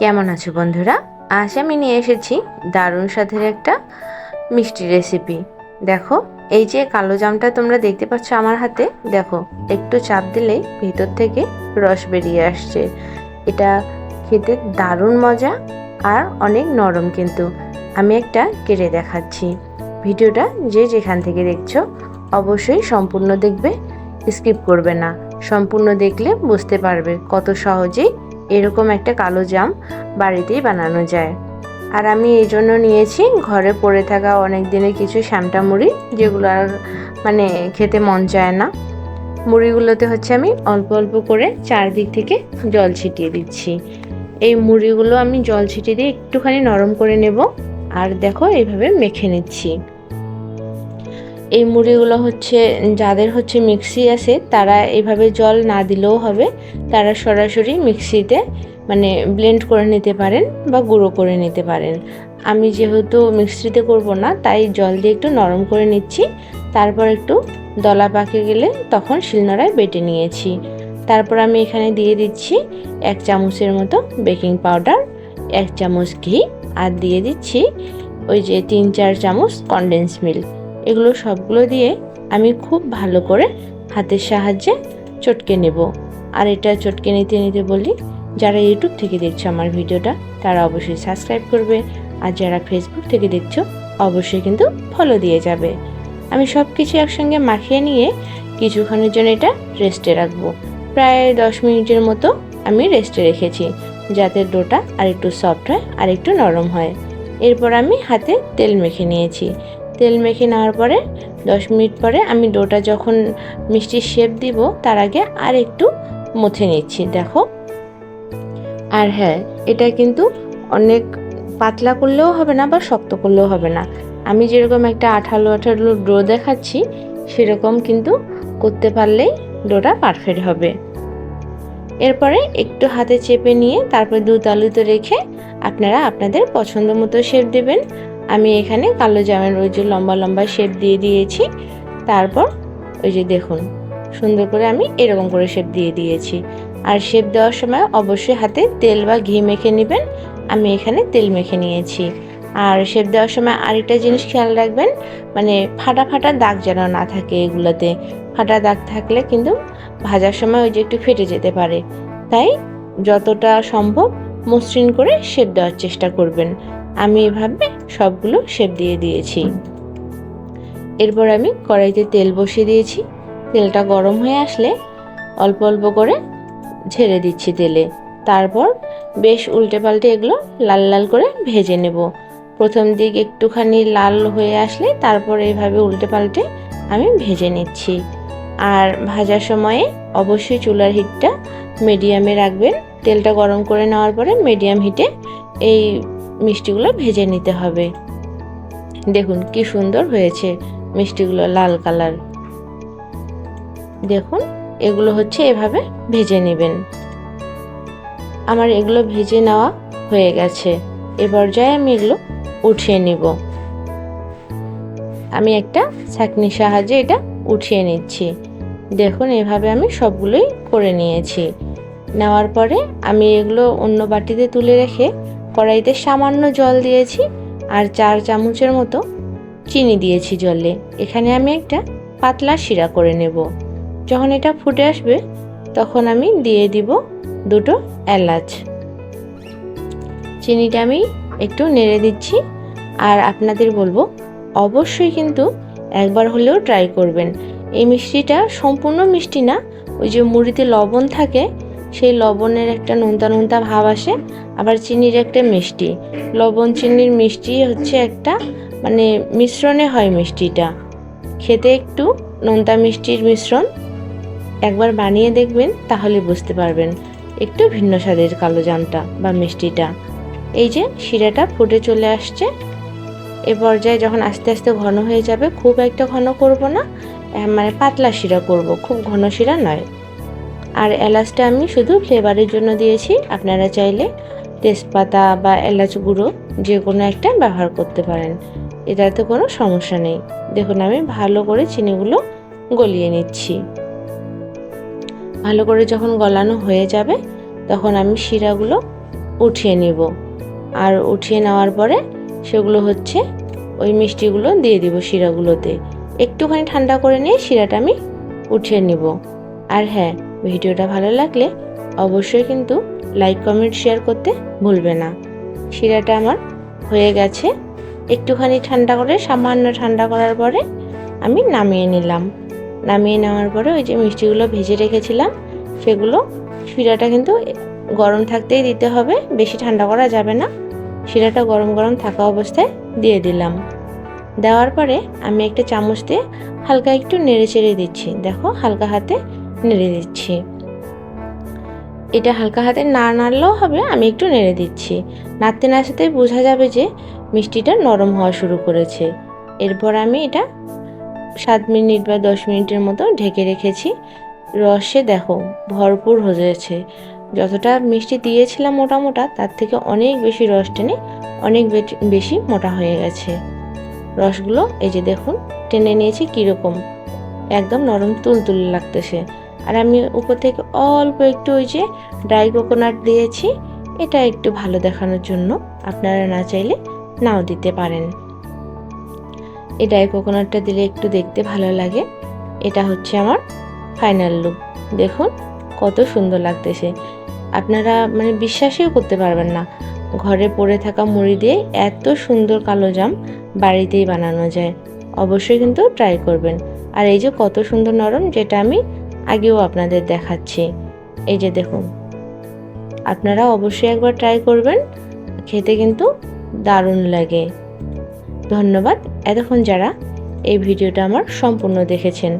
কেমন আছো বন্ধুরা? আজ আমি নিয়ে এসেছি দারুণ স্বাদের একটা মিষ্টি রেসিপি দেখো, এই যে কালো জামটা তোমরা দেখতে পাচ্ছ আমার হাতে, দেখো, একটু চাপ দিলেই ভিতর থেকে রস বেরিয়ে আসছে। এটা খেতে দারুণ মজা আর অনেক নরম কিন্তু। আমি একটা কেটে দেখাচ্ছি। ভিডিওটা যে যেখান থেকে দেখছ, অবশ্যই সম্পূর্ণ দেখবে, স্কিপ করবে না। সম্পূর্ণ দেখলে বুঝতে পারবে কত সহজেই এরকম একটা কালো জাম বাড়িতেই বানানো যায়। আর আমি এই জন্য নিয়েছি, ঘরে পড়ে থাকা অনেক দিনের কিছু শ্যামটা মুড়ি যেগুলো আর মানে খেতে মন চায় না। মুড়িগুলোতে হচ্ছে আমি অল্প অল্প করে চারদিক থেকে জল ছিটিয়ে দিচ্ছি। এই মুড়িগুলো আমি জল ছিটিয়ে দিয়ে একটুখানি নরম করে নেব। আর দেখো এইভাবে মেখে নিচ্ছি। এই মুড়িগুলো হচ্ছে, যাদের হচ্ছে মিক্সি আছে, তারা এভাবে জল না দিলেও হবে। তারা সরাসরি মিক্সিতে মানে ব্লেন্ড করে নিতে পারেন বা গুঁড়ো করে নিতে পারেন। আমি যেহেতু মিক্সিতে করব না, তাই জল দিয়ে একটু নরম করে নিচ্ছি। তারপর একটু দলা পাকে গেলে তখন শিলনোড়ায় বেটে নিয়েছি। তারপর আমি এখানে দিয়ে দিচ্ছি এক চামচের মতো বেকিং পাউডার, এক চামচ ঘি, আর দিয়ে দিচ্ছি ওই যে তিন চার চামচ কনডেন্স মিল্ক এগুলো সবগুলো দিয়ে আমি খুব ভালো করে হাতের সাহায্যে চটকে নেব। আর এটা চটকে নিতে নিতে বলি, যারা ইউটিউব থেকে দেখছ আমার ভিডিওটা, তারা অবশ্যই সাবস্ক্রাইব করবে। আর যারা ফেসবুক থেকে দেখছ, অবশ্যই কিন্তু ফলো দিয়ে যাবে। আমি সব কিছু একসঙ্গে মাখিয়ে নিয়ে কিছুক্ষণের জন্য এটা রেস্টে রাখব। প্রায় দশ মিনিটের মতো আমি রেস্টে রেখেছি, যাতে ডোটা আর একটু সফট হয় আর একটু নরম হয়। এরপর আমি হাতে তেল মেখে নিয়েছি। তেল মেখে নেওয়ার পরে দশ মিনিট পরে আমি ডোটা যখন মিষ্টির শেপ দিব, তার আগে আর একটু মুথে নিচ্ছি, দেখো। আর হ্যাঁ এটা কিন্তু অনেক পাতলা করলেও হবে না বা শক্ত করলেও হবে না। আমি যেরকম একটা আঠালো আঠালো ডো দেখাচ্ছি, সেরকম কিন্তু করতে পারলেই ডোটা পারফেক্ট হবে। এরপরে একটু হাতে চেপে নিয়ে তারপর দু তালুতে রেখে আপনারা আপনাদের পছন্দ মতো শেপ দেবেন। আমি এখানে কালো জামের ওই যে লম্বা লম্বা শেপ দিয়ে দিয়েছি। তারপর ওই যে দেখুন, সুন্দর করে আমি এরকম করে শেপ দিয়ে দিয়েছি। আর শেপ দেওয়ার সময় অবশ্যই হাতে তেল বা ঘি মেখে নেবেন। আমি এখানে তেল মেখে নিয়েছি। আর শেপ দেওয়ার সময় আরেকটা জিনিস খেয়াল রাখবেন মানে ফাটা ফাটা দাগ যেন না থাকে এগুলোতে। ফাটা দাগ থাকলে কিন্তু ভাজার সময় ওই যে একটু ফেটে যেতে পারে। তাই যতটা সম্ভব মসৃণ করে শেপ দেওয়ার চেষ্টা করবেন। আমি এভাবে সবগুলো শেপ দিয়ে দিয়েছি। এরপর আমি কড়াইতে তেল বসিয়ে দিয়েছি। তেলটা গরম হয়ে আসলে অল্প অল্প করে ঝেড়ে দিচ্ছি তেলে। তারপর বেশ উল্টে পাল্টে এগুলো লাল লাল করে ভেজে নেব। প্রথম দিক একটুখানি লাল হয়ে আসলে তারপর এইভাবে উল্টে পাল্টে আমি ভেজে নিচ্ছি। আর ভাজার সময়ে অবশ্যই চুলার হিটটা মিডিয়ামে রাখবেন। তেলটা গরম করে নেওয়ার পরে মিডিয়াম হিটে এই মিষ্টিগুলো ভেজে নিতে হবে। দেখুন কি সুন্দর হয়েছে মিষ্টিগুলো লাল কালার। দেখুন, এগুলো হচ্ছে এভাবে ভেজে নেবেন। আমার এগুলো ভেজে নেওয়া হয়ে গেছে। এ পর্যায়ে আমি এগুলো উঠিয়ে নিব। আমি একটা ছাকনির সাহায্যে এটা উঠিয়ে নিচ্ছি। দেখুন, এভাবে আমি সবগুলোই করে নিয়েছি। নেওয়ার পরে আমি এগুলো অন্য বাটিতে তুলে রেখে কড়াইতে সামান্য জল দিয়েছি আর চার চামচের মতো চিনি দিয়েছি জলে। এখানে আমি একটা পাতলা শিরা করে নেব। যখন এটা ফুটে আসবে, তখন আমি দিয়ে দিব দুটো এলাচ। চিনিটা আমি একটু নেড়ে দিচ্ছি আর আপনাদের বলব, অবশ্যই কিন্তু একবার হলেও ট্রাই করবেন। এই মিষ্টিটা সম্পূর্ণ মিষ্টি না, ওই যে মুড়িতে লবণ থাকে সেই লবণের একটা নোনতা নোনতা ভাব আসে, আবার চিনির একটা মিষ্টি। লবণ চিনির মিষ্টি হচ্ছে একটা মানে মিশ্রণে হয় মিষ্টিটা। খেতে একটু নোনতা মিষ্টির মিশ্রণ একবার বানিয়ে দেখবেন, তাহলে বুঝতে পারবেন একটু ভিন্ন স্বাদের কালো জামটা বা মিষ্টিটা। এই যে শিরাটা ফুটে চলে আসছে। এ পর্যায়ে যখন আস্তে আস্তে ঘন হয়ে যাবে, খুব একটা ঘন করব না মানে পাতলা শিরা করব, খুব ঘন শিরা নয়। আর এলাচটা আমি শুধু ফ্লেভারের জন্য দিয়েছি। আপনারা চাইলে তেজপাতা বা এলাচ গুঁড়ো যে কোনো একটা ব্যবহার করতে পারেন। এটাতে কোনো সমস্যা নেই। দেখুন, আমি ভালো করে চিনিগুলো গলিয়ে নিচ্ছি। ভালো করে যখন গলানো হয়ে যাবে, তখন আমি শিরাগুলো উঠিয়ে নিব। আর উঠিয়ে নেওয়ার পরে সেগুলো হচ্ছে ওই মিষ্টিগুলো দিয়ে দিব শিরাগুলোতে। একটুখানি ঠান্ডা করে নিয়ে শিরাটা আমি উঠিয়ে নিব। আর হ্যাঁ ভিডিওটা ভালো লাগলে অবশ্যই কিন্তু লাইক কমেন্ট শেয়ার করতে ভুলবে না। শিরাটা আমার হয়ে গেছে। একটুখানি ঠান্ডা করে, সামান্য ঠান্ডা করার পরে আমি নামিয়ে নিলাম। নামিয়ে নেওয়ার পরে ওই যে মিষ্টিগুলো ভেজে রেখেছিলাম, সেগুলো শিরাটা কিন্তু গরম থাকতেই দিতে হবে, বেশি ঠান্ডা করা যাবে না। শিরাটা গরম গরম থাকা অবস্থায় দিয়ে দিলাম। দেওয়ার পরে আমি একটা চামচ দিয়ে হালকা একটু নেড়ে চেড়ে দিচ্ছি। দেখো, হালকা হাতে নেড়ে দিচ্ছি। এটা হালকা হাতে না নাড়লেও হবে, আমি একটু নেড়ে দিচ্ছি। নাড়তে নাড়তে বোঝা যাবে যে মিষ্টিটা নরম হওয়া শুরু করেছে। এরপর আমি এটা সাত মিনিট বা দশ মিনিটের মতো ঢেকে রেখেছি। রসে দেখো, ভরপুর হয়েছে। যতটা মিষ্টি দিয়েছিলাম মোটা মোটা তার থেকে অনেক বেশি রস টেনে অনেক বেশি মোটা হয়ে গেছে। রসগুলো এই যে দেখুন, টেনে নিয়েছি কীরকম। একদম নরম তুলতুলে লাগতেছে। আর আমি উপর থেকে অল্প একটু ওই যে ড্রাই কোকোনাট দিয়েছি। এটা একটু ভালো দেখানোর জন্য আপনারা না চাইলে নাও দিতে পারেন। এই ড্রাই কোকোনাটটা দিলে একটু দেখতে ভালো লাগে। এটা হচ্ছে আমার ফাইনাল লুক দেখুন, কত সুন্দর লাগতেছে। আপনারা মানে বিশ্বাসই করতে পারবেন না। ঘরে পড়ে থাকা মুড়ি দিয়ে এত সুন্দর কালো জাম বাড়িতেই বানানো যায়। অবশ্যই কিন্তু ট্রাই করবেন। আর এই যে কত সুন্দর নরম, যেটা আমি আগেও আপনাদের দেখাচ্ছি। এই যে দেখুন। আপনারা অবশ্যই একবার ট্রাই করবেন। খেতে কিন্তু দারুণ লাগে। ধন্যবাদ। এতক্ষণ যারা এই ভিডিওটা আমার সম্পূর্ণ দেখেছেন।